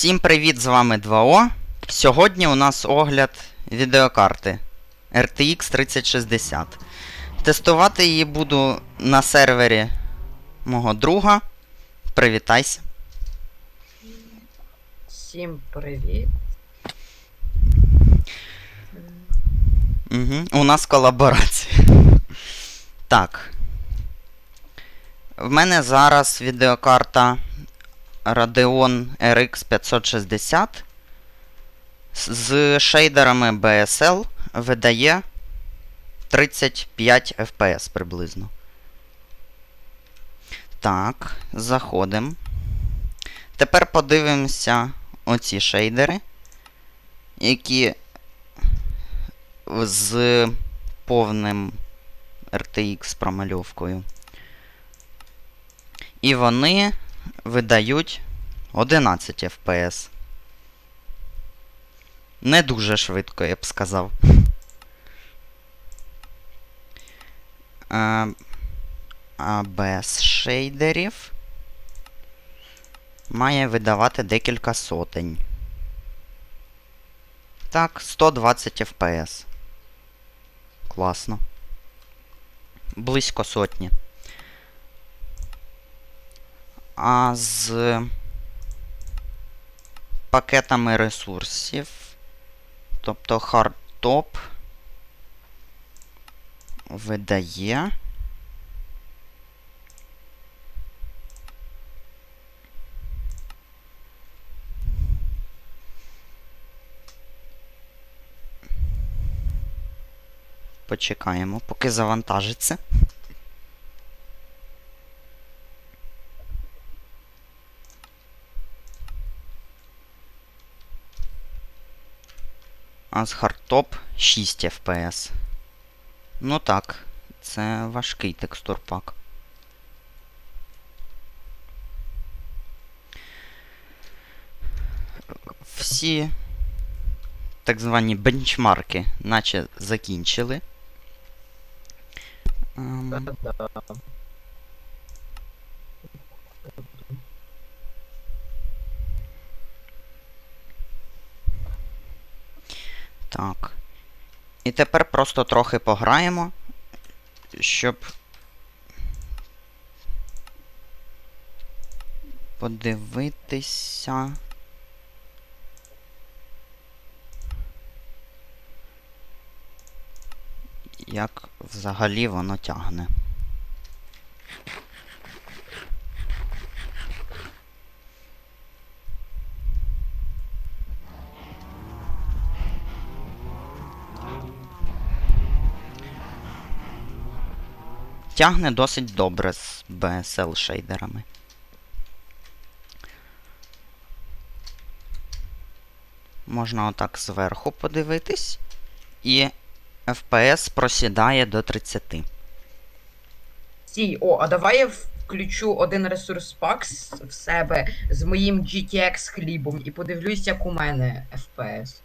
Всім привіт, з вами 2O. Сьогодні у нас огляд відеокарти RTX 3060. Тестувати її буду на сервері мого друга. Привітайся. Всім привіт. Угу. У нас колаборація. Так. В мене зараз відеокарта Radeon RX 560 з шейдерами BSL видає 35 FPS приблизно. Так, заходимо. Тепер подивимося оці шейдери, які з повним RTX промальовкою. І вони видають 11 FPS. Не дуже швидко, я б сказав. Е, А без шейдерів має видавати декілька сотень. Так, 120 FPS. Класно. Близько сотні. А з пакетами ресурсів, тобто hardtop видає. Почекаємо, поки завантажиться. А з хардтоп 6 FPS. Ну так, це важкий текстурпак. Всі так звані бенчмарки, наче закінчили. Ем, Та-да. Так. І тепер просто трохи пограємо, щоб подивитися. Як взагалі воно тягне. Тягне досить добре з BSL шейдерами. Можна отак зверху подивитись. І FPS просідає до 30. Стій, о, а давай я включу один ресурс пак в себе з моїм GTX хлібом і подивлюсь, як у мене FPS.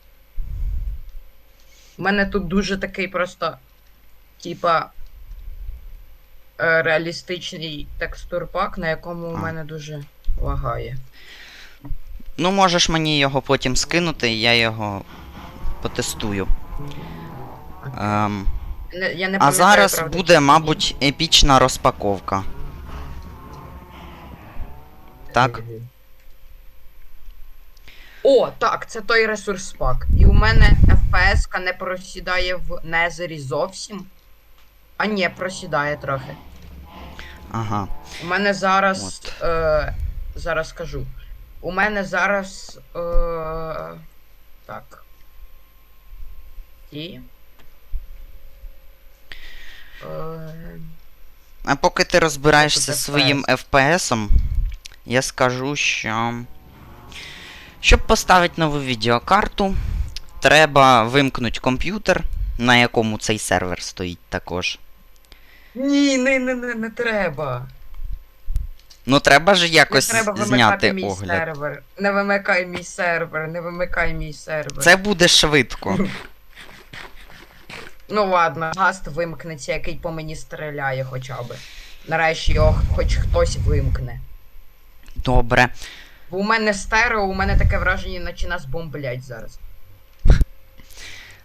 У мене тут дуже такий просто, типа. Е, Реалістичний текстурпак, на якому у мене дуже лагає. Ну, можеш мені його потім скинути, я його потестую. Ем, Не- Я не а пам'ятаю, зараз правда, буде, чи- мабуть, епічна розпаковка. Так? О, так, це той ресурс пак. І у мене FPS не просідає в Незері зовсім. А ні, просідає трохи. Ага. У мене зараз. От. Е, зараз скажу. У мене зараз. Е, так. І. Е, А поки ти розбираєшся Тут своїм FPS-ом, я скажу, що. Щоб поставити нову відеокарту, треба вимкнути комп'ютер, на якому цей сервер стоїть також. Ні, не, не, не, не треба. Ну, треба ж якось не треба зняти вимикати мій огляд. сервер. Не вимикай мій сервер, не вимикай мій сервер. Це буде швидко. Ну ладно, гаст вимкнеться, який по мені стріляє хоча б. Нарешті його хоч хтось вимкне. Добре. Бо у мене стерео, у мене таке враження, наче нас бомблять зараз.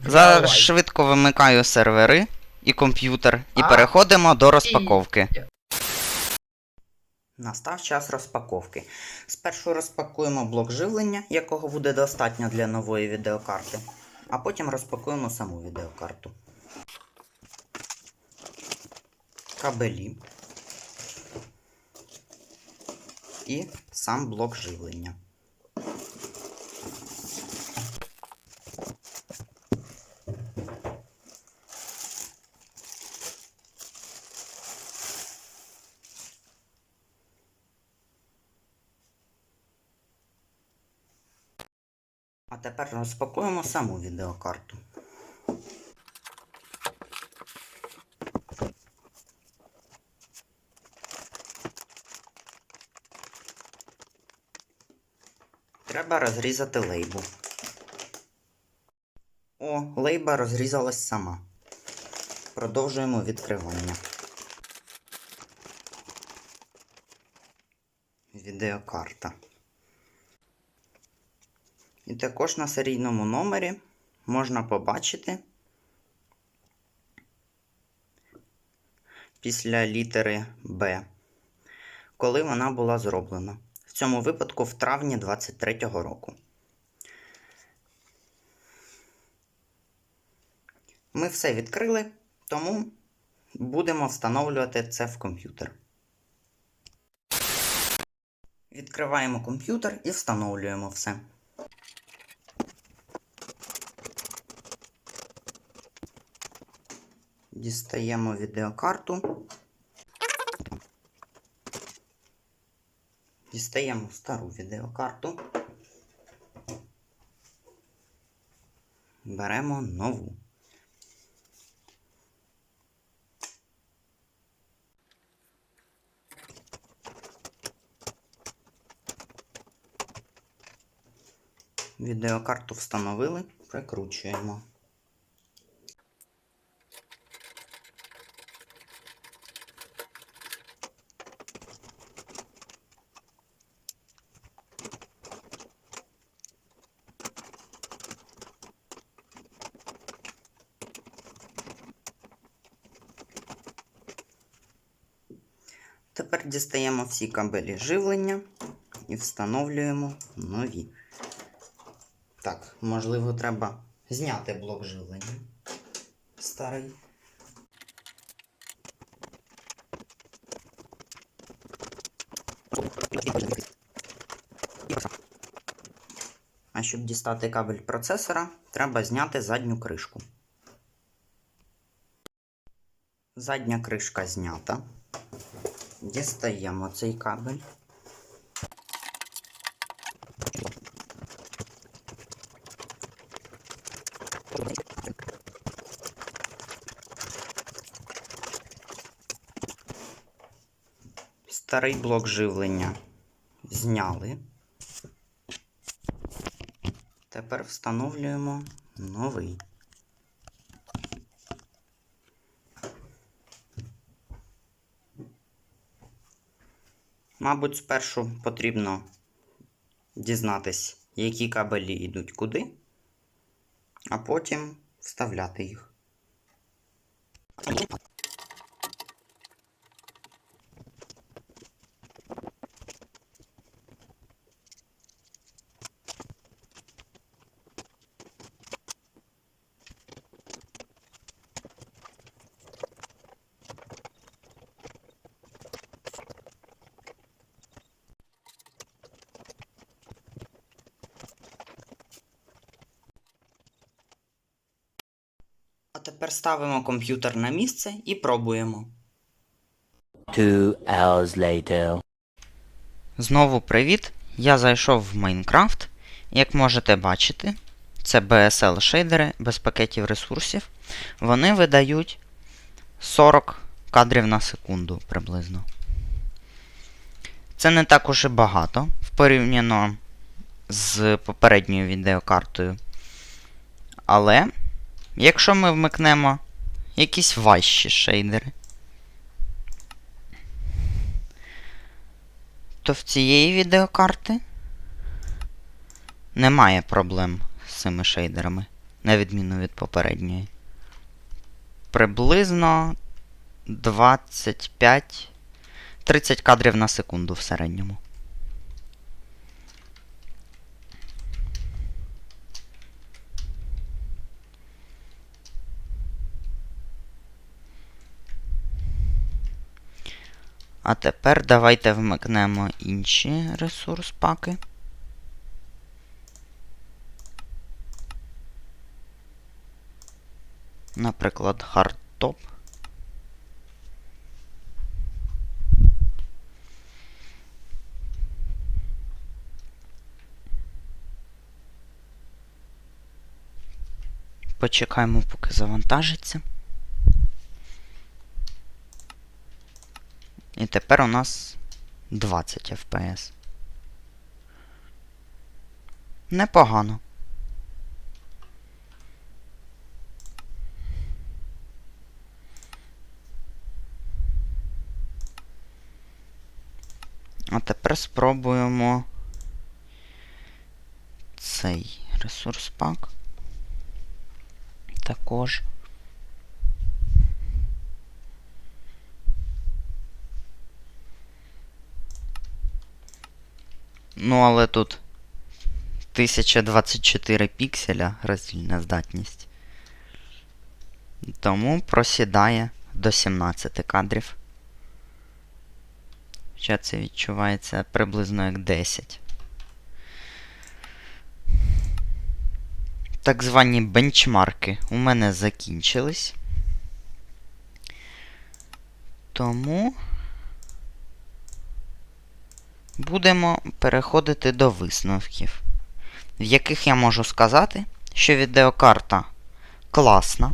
Зараз Давай. швидко вимикаю сервери і комп'ютер, і А. переходимо до розпаковки. Настав час розпаковки. Спершу розпакуємо блок живлення, якого буде достатньо для нової відеокарти, а потім розпакуємо саму відеокарту. Кабелі. І сам блок живлення. Тепер розпакуємо саму відеокарту. Треба розрізати лейбу. О, лейба розрізалась сама. Продовжуємо відкривання. Відеокарта. Також на серійному номері можна побачити після літери Б, коли вона була зроблена. В цьому випадку в травні 23-го року. Ми все відкрили, тому будемо встановлювати це в комп'ютер. Відкриваємо комп'ютер і встановлюємо все. Дістаємо відеокарту. Дістаємо стару відеокарту. Беремо нову. Відеокарту встановили, прикручуємо. Тепер дістаємо всі кабелі живлення і встановлюємо нові. Так, можливо, треба зняти блок живлення. Старий. А щоб дістати кабель процесора, треба зняти задню кришку. Задня кришка знята. Дістаємо цей кабель. Старий блок живлення зняли. Тепер встановлюємо новий. Мабуть, спершу потрібно дізнатись, які кабелі йдуть куди, а потім вставляти їх. А тепер ставимо комп'ютер на місце і пробуємо. Two hours later. Знову привіт! Я зайшов в Майнкрафт. Як можете бачити, це BSL шейдери без пакетів ресурсів. Вони видають 40 кадрів на секунду приблизно. Це не так уж і багато порівняно з попередньою відеокартою. Але, якщо ми вмикнемо якісь важчі шейдери, то в цієї відеокарти немає проблем з цими шейдерами, на відміну від попередньої. Приблизно 25 30 кадрів на секунду в середньому. А тепер давайте вмикнемо інші ресурс паки. Наприклад, Hardtop. Почекаємо, поки завантажиться. І тепер у нас 20 FPS. Непогано. А тепер спробуємо цей ресурс пак. Також. Ну, але тут 1024 пікселя роздільна здатність. Тому просідає до 17 кадрів. Хоча це відчувається приблизно як 10. Так звані бенчмарки у мене закінчились. Тому будемо переходити до висновків, в яких я можу сказати, що відеокарта класна.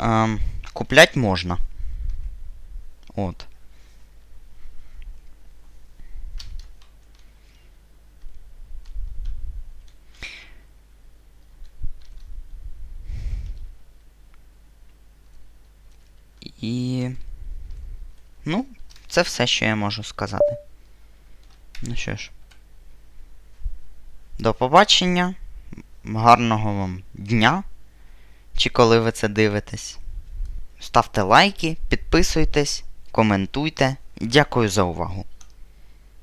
Ем, куплять можна. От. І. Ну, це все, що я можу сказати. Ну що ж. До побачення. Гарного вам дня. Чи коли ви це дивитесь. Ставте лайки, підписуйтесь, коментуйте. Дякую за увагу.